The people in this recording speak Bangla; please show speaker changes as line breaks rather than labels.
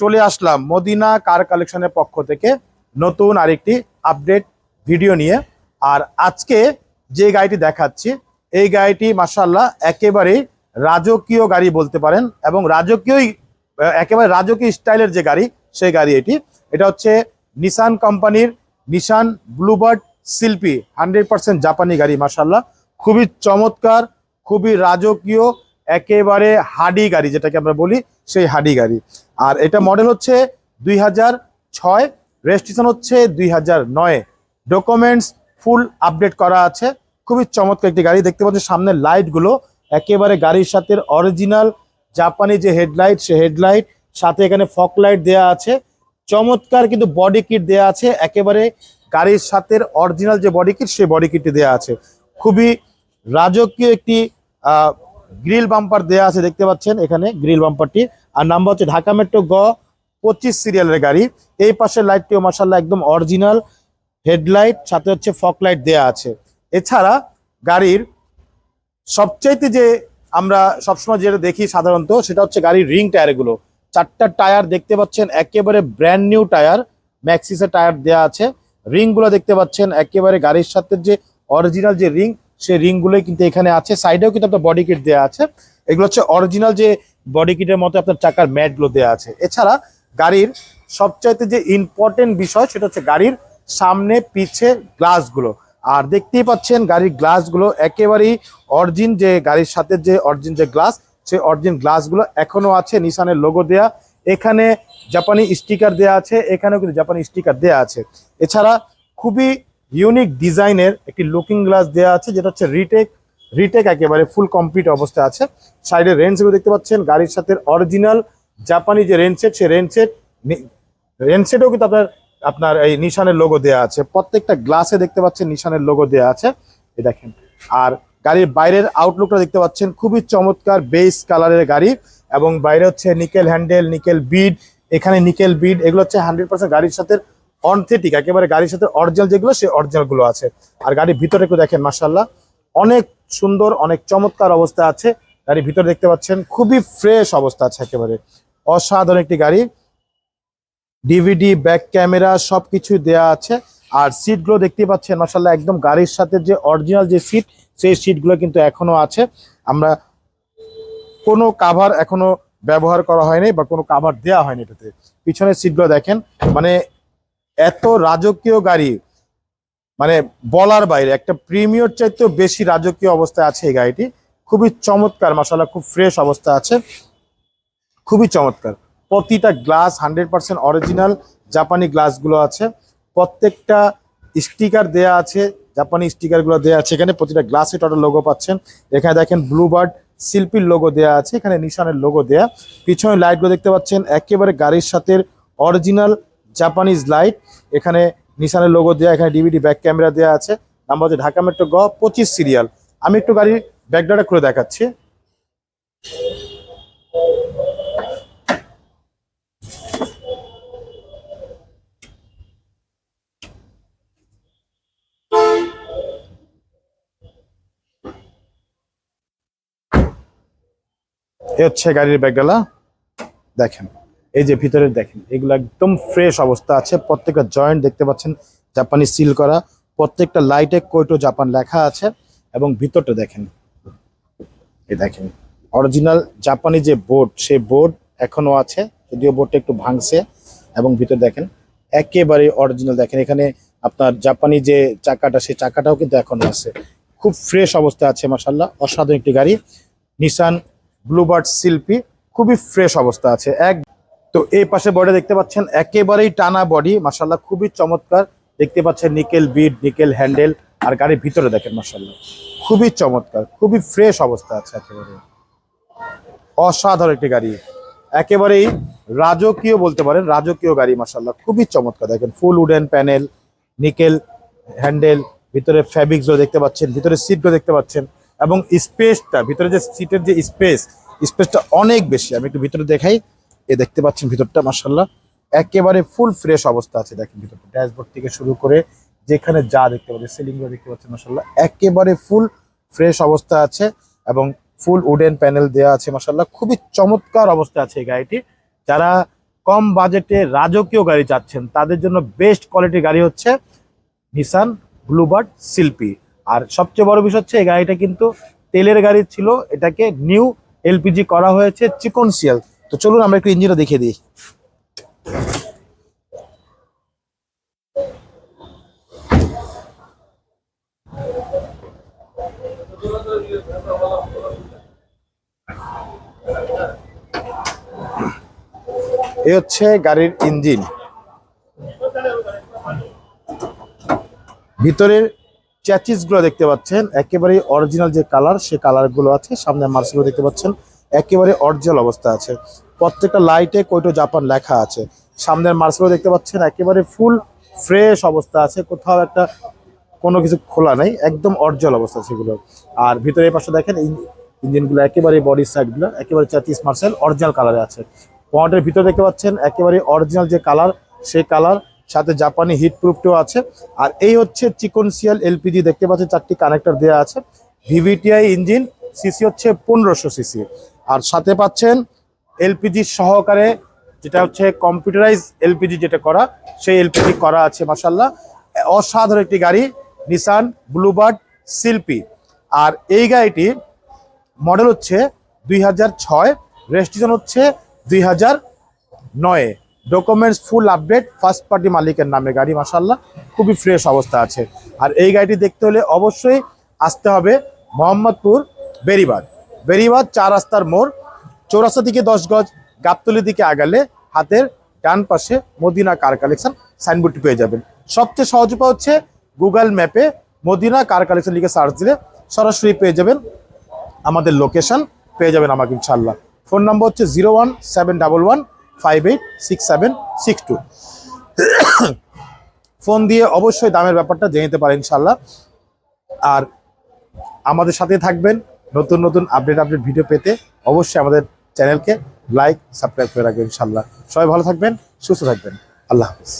চলে আসলাম মদিনা কার কালেকশনের পক্ষ থেকে নতুন আরেকটি আপডেট ভিডিও নিয়ে। আর আজকে যে গাড়িটি দেখাচ্ছি, এই গাড়িটি মাসাল্লাহ একেবারে রাজকীয় গাড়ি বলতে পারেন এবং রাজকীয়ই, একেবারে রাজকীয় স্টাইলের যে গাড়ি, সেই গাড়ি এটি। এটা হচ্ছে নিসান কোম্পানির Nissan Bluebird Sylphy, hundred percent জাপানি গাড়ি মাসাল্লাহ খুবই চমৎকার, খুবই রাজকীয়, একেবারে হাডি গাড়ি যেটাকে আমরা বলি, সেই হাডি গাড়ি। আর এটা মডেল হচ্ছে দুই হাজার ছয় রেজিস্ট্রেশন হচ্ছে দুই হাজার নয়। ডকুমেন্টস ফুল আপডেট করা আছে। খুবই চমৎকার একটি গাড়ি দেখতে পাচ্ছেন। সামনের লাইটগুলো একেবারে গাড়ির সাথে অরিজিনাল জাপানি যে হেডলাইট সে হেডলাইট সাথে এখানে ফক লাইট দেওয়া আছে। চমৎকার কিন্তু বডি কিট দেওয়া আছে। একেবারে গাড়ির সাথে অরিজিনাল যে বডি কিট সেই বডি কিটটি দেওয়া আছে। খুবই রাজকীয় একটি গ্রিল বাম্পার দেওয়া আছে। দেখতে পাচ্ছেন এখানে গ্রিল বাম্পারটি আর নাম্বার হচ্ছে ঢাকা মেট্রো গ, পঁচিশ সিরিয়ালের গাড়ি। এই পাশের লাইটটিও মাসাল্লাহ একদম অরিজিনাল হেডলাইট সাথে হচ্ছে ফক লাইট দেওয়া আছে। এছাড়া গাড়ির সবচাইতে যে আমরা সবসময় যেটা দেখি সাধারণত, সেটা হচ্ছে গাড়ির রিং টায়ারগুলো চারটা টায়ার দেখতে পাচ্ছেন, একেবারে ব্র্যান্ড নিউ টায়ার ম্যাক্সিসের টায়ার দেওয়া আছে। রিংগুলো দেখতে পাচ্ছেন, একেবারে গাড়ির সাথে যে অরিজিনাল যে রিং সেই রিংগুলোই কিন্তু এখানে আছে। সাইডেও কিন্তু আপনার বডি কিট দেওয়া আছে। এগুলো হচ্ছে অরিজিনাল যে বডি কিটের মতো আপনার চাকার ম্যাটগুলো দেওয়া আছে। এছাড়া গাড়ির সবচাইতে যে ইম্পর্টেন্ট বিষয় সেটা হচ্ছে গাড়ির সামনে, পিছে গ্লাসগুলো আর দেখতেই পাচ্ছেন গাড়ির গ্লাসগুলো একেবারেই অরিজিন যে গাড়ির সাথে যে অরিজিন যে গ্লাস সেই অরিজিন গ্লাসগুলো এখনও আছে নিশানের লোগো দেয়া। এখানে জাপানি স্টিকার দেয়া আছে, এখানেও কিন্তু জাপানি স্টিকার দেয়া আছে। এছাড়া খুবই ইউনিক ডিজাইনের একটি লুকিং গ্লাস দেয়া আছে, যেটা হচ্ছে রিটেক রিটেক একেবারে ফুল কমপ্লিট অবস্থায় আছে। সাইডের রেঞ্জগুলো দেখতে পাচ্ছেন, গাড়ির সাথে অরিজিনাল জাপানি যে রেনসেট সেই রেনসেট রেনসেটও কিন্তু আপনার আপনার এই নিশানের লোগো দেওয়া আছে। প্রত্যেকটা গ্লাসে দেখতে পাচ্ছেন নিশানের লোগো দেওয়া আছে। এই দেখেন। আর গাড়ির বাইরের আউটলুকটা দেখতে পাচ্ছেন, খুবই চমৎকার বেস কালারের গাড়ি এবং বাইরে হচ্ছে নিকেল হ্যান্ডেল নিকেল বিড এখানে নিকেল বিড এগুলো হচ্ছে হান্ড্রেড পার্সেন্ট গাড়ির সাথে অনথেটিক একেবারে গাড়ির সাথে অরিজিনাল যেগুলো, সেই অরিজিনালগুলো আছে। আর গাড়ির ভিতরে একটু দেখেন মার্শাল্লাহ অনেক সুন্দর, অনেক চমৎকার অবস্থা আছে। গাড়ির ভিতরে দেখতে পাচ্ছেন, খুবই ফ্রেশ অবস্থা আছে একেবারে। অসাধারণ একটি গাড়ি। ডিভিডি ব্যাক ক্যামেরা সবকিছু দেয়া আছে। আর সিটগুলো দেখতে পাচ্ছেন মাসাল্লাহ একদম গাড়ির সাথে যে অরিজিনাল যে সিট সেই সিটগুলো কিন্তু এখনও আছে। আমরা কোনো কাভার এখনও ব্যবহার করা হয়নি বা কোনো কাভার দেওয়া হয়নি এটাতে। পিছনের সিটগুলো দেখেন মানে এত রাজকীয় গাড়ি। মানে বলার বাইরে, একটা প্রিমিয়র চাইতেও বেশি রাজকীয় অবস্থায় আছে এই গাড়িটি। খুবই চমৎকার মাসাল্লাহ খুব ফ্রেশ অবস্থা আছে। খুবই চমৎকার। প্রতিটা গ্লাস হান্ড্রেড পার্সেন্ট অরিজিনাল জাপানি গ্লাসগুলো আছে। প্রত্যেকটা স্টিকার দেয়া আছে জাপানি স্টিকারগুলো দেয়া আছে। এখানে প্রতিটা গ্লাসে টোটাল লোগো পাচ্ছেন। এখানে দেখেন ব্লুবার্ড শিল্পীর লোগো দেয়া আছে, এখানে নিশানের লোগো দেয়া। পিছনে লাইটগুলো দেখতে পাচ্ছেন, একেবারে গাড়ির সাথে অরিজিনাল জাপানিজ লাইট এখানে নিশানের লোগো দেওয়া এখানে ডিভিডি ব্যাক ক্যামেরা দেওয়া আছে। নাম্বার হচ্ছে ঢাকা মেট্রো গ পঁচিশ সিরিয়াল আমি একটু গাড়ির ব্যাকডাটা খুলে দেখাচ্ছি। এ হচ্ছে গাড়ির ব্যাগডালা দেখেন। এই যে ভিতরে দেখেন, এগুলো একদম ফ্রেশ অবস্থা আছে। প্রত্যেকটা জয়েন্ট দেখতে পাচ্ছেন, জাপানি সিল করা। প্রত্যেকটা লাইটে কোইটো জাপান লেখা আছে। এবং ভিতরটা দেখেন, এই দেখেন অরিজিনাল জাপানি যে বোর্ড সেই বোর্ড এখনও আছে, যদিও বোর্ডটা একটু ভাঙছে। এবং ভিতর দেখেন, একেবারে অরিজিনাল দেখেন, এখানে আপনার জাপানি যে চাকাটা সেই চাকাটাও কিন্তু এখনও আছে। খুব ফ্রেশ অবস্থা আছে মাসাল্লাহ অসাধারণ একটি গাড়ি। নিসান ব্লুবার্ড শিল্পী খুবই ফ্রেশ অবস্থা আছে, এক তো এই পাশে বডি দেখতে পাচ্ছেন, একেবারেই টানা বডি মাসাল্লাহ খুবই চমৎকার। দেখতে পাচ্ছেন নিকেল বিট নিকেল হ্যান্ডেল আর গাড়ির ভিতরে দেখেন মাসাল্লাহ খুবই চমৎকার, খুবই ফ্রেশ অবস্থা আছে একেবারে। অসাধারণ একটি গাড়ি। একেবারেই রাজকীয় বলতে পারেন, রাজকীয় গাড়ি মাসাল্লাহ খুবই চমৎকার। দেখেন full wooden panel nickel handle ভিতরে ফ্যাব্রিক্সগুলো দেখতে পাচ্ছেন, ভিতরে সিটগুলো দেখতে পাচ্ছেন, এবং স্পেসটা ভিতরে যে সিটের যে স্পেস স্পেসটা অনেক বেশি। আমি একটু ভিতরে দেখাই এ দেখতে পাচ্ছেন ভিতরটা মাসাল্লাহ একেবারে ফুল ফ্রেশ অবস্থা আছে, দেখেন ভিতরটা। ড্যাশবোর্ড থেকে শুরু করে যেখানে যা দেখতে পাচ্ছেন সিলিংগুলো দেখতে পাচ্ছেন মাসাল্লাহ একেবারে ফুল ফ্রেশ অবস্থা আছে এবং ফুল উডেন প্যানেল দেওয়া আছে মাসাল্লাহ খুবই চমৎকার অবস্থা আছে এই গাড়িটি। যারা কম বাজেটে রাজকীয় গাড়ি চাচ্ছেন, তাদের জন্য বেস্ট কোয়ালিটির গাড়ি হচ্ছে নিসান ব্লুবার্ড শিল্পী আর সবচেয়ে বড় বিষয় হচ্ছে, এই গাড়িটা কিন্তু তেলের গাড়ি ছিল, এটাকে নিউ এলপিজি করা হয়েছে চিকন সিয়াল তো চলুন আমরা একটু ইঞ্জিনটা দেখিয়ে দিই। এ হচ্ছে গাড়ির ইঞ্জিন। ভিতরের চ্যাচিসগুলো দেখতে পাচ্ছেন একেবারে অরিজিনাল যে কালার সে কালারগুলো আছে, সামনে মার্সগুলো দেখতে পাচ্ছেন। একেবারে অরিজিনাল অবস্থা আছে। প্রত্যেকটা লাইটে কোইটো জাপান লেখা আছে। সামনের মার্সগুলো দেখতে পাচ্ছেন, একেবারে ফুল ফ্রেশ অবস্থা আছে। কোথাও একটা কোনো কিছু খোলা নেই, একদম অরিজিনাল অবস্থা সেগুলো আর ভিতরে পাশে দেখেন ইঞ্জ- ইঞ্জিনগুলো একেবারে বডি সাইডগুলো একেবারে চাতিস মার্সেল অরিজিনাল কালারে আছে। পয়েন্টের ভিতরে দেখতে পাচ্ছেন, একেবারে অরিজিনাল যে কালার সেই কালার সাথে জাপানি হিট প্রুফটিও আছে। আর এই হচ্ছে চিকন সিয়াল এলপিজি দেখতে পাচ্ছেন, চারটি কানেক্টর দেওয়া আছে। ভিভিটিআই ইঞ্জিন সিসি হচ্ছে পনেরোশো সিসি আর সাথে পাচ্ছেন এলপিজি সহকারে যেটা হচ্ছে কম্পিউটারাইজ এলপিজি যেটা করা, সেই এলপিজি করা আছে মাসাল্লাহ অসাধারণ একটি গাড়ি নিসান ব্লুবার্ড শিল্পী আর এই গাড়িটি মডেল হচ্ছে দুই হাজার ছয় রেজিস্ট্রেশন হচ্ছে দুই হাজার নয়ে। Documents full update first party মালিকের নামে গাড়ি মাসাল্লাহ খুবই ফ্রেশ অবস্থা আছে। আর এই গাড়িটি দেখতে হলে অবশ্যই আসতে হবে মোহাম্মদপুর বেরিবাদ। বেরিবাদ চার রাস্তার মোড়, চৌরাস্তা দিকে দশ গজ গাবতলির দিকে আগালে হাতের ডান পাশে মদিনা কার কালেকশন সাইনবোর্ডটি পেয়ে যাবেন। সবচেয়ে সহজ উপায় হচ্ছে গুগল ম্যাপে মদিনা কার কালেকশন লিখে সার্চ দিলে সরাসরি পেয়ে যাবেন আমাদের লোকেশন, পেয়ে যাবেন আমাকে ইনশাল্লাহ ফোন নম্বর হচ্ছে zero one seven double one five eight six seven six two. Phone দিয়ে অবশ্যই দামের ব্যাপারটা জেনে নিতে পারেন ইনশাল্লাহ আর আমাদের সাথে থাকবেন। নতুন নতুন আপডেট আপডেট ভিডিও পেতে অবশ্যই আমাদের চ্যানেলকে লাইক সাবস্ক্রাইব করে রাখবেন ইনশাল্লাহ সবাই ভালো থাকবেন, সুস্থ থাকবেন। আল্লাহ হাফিজ।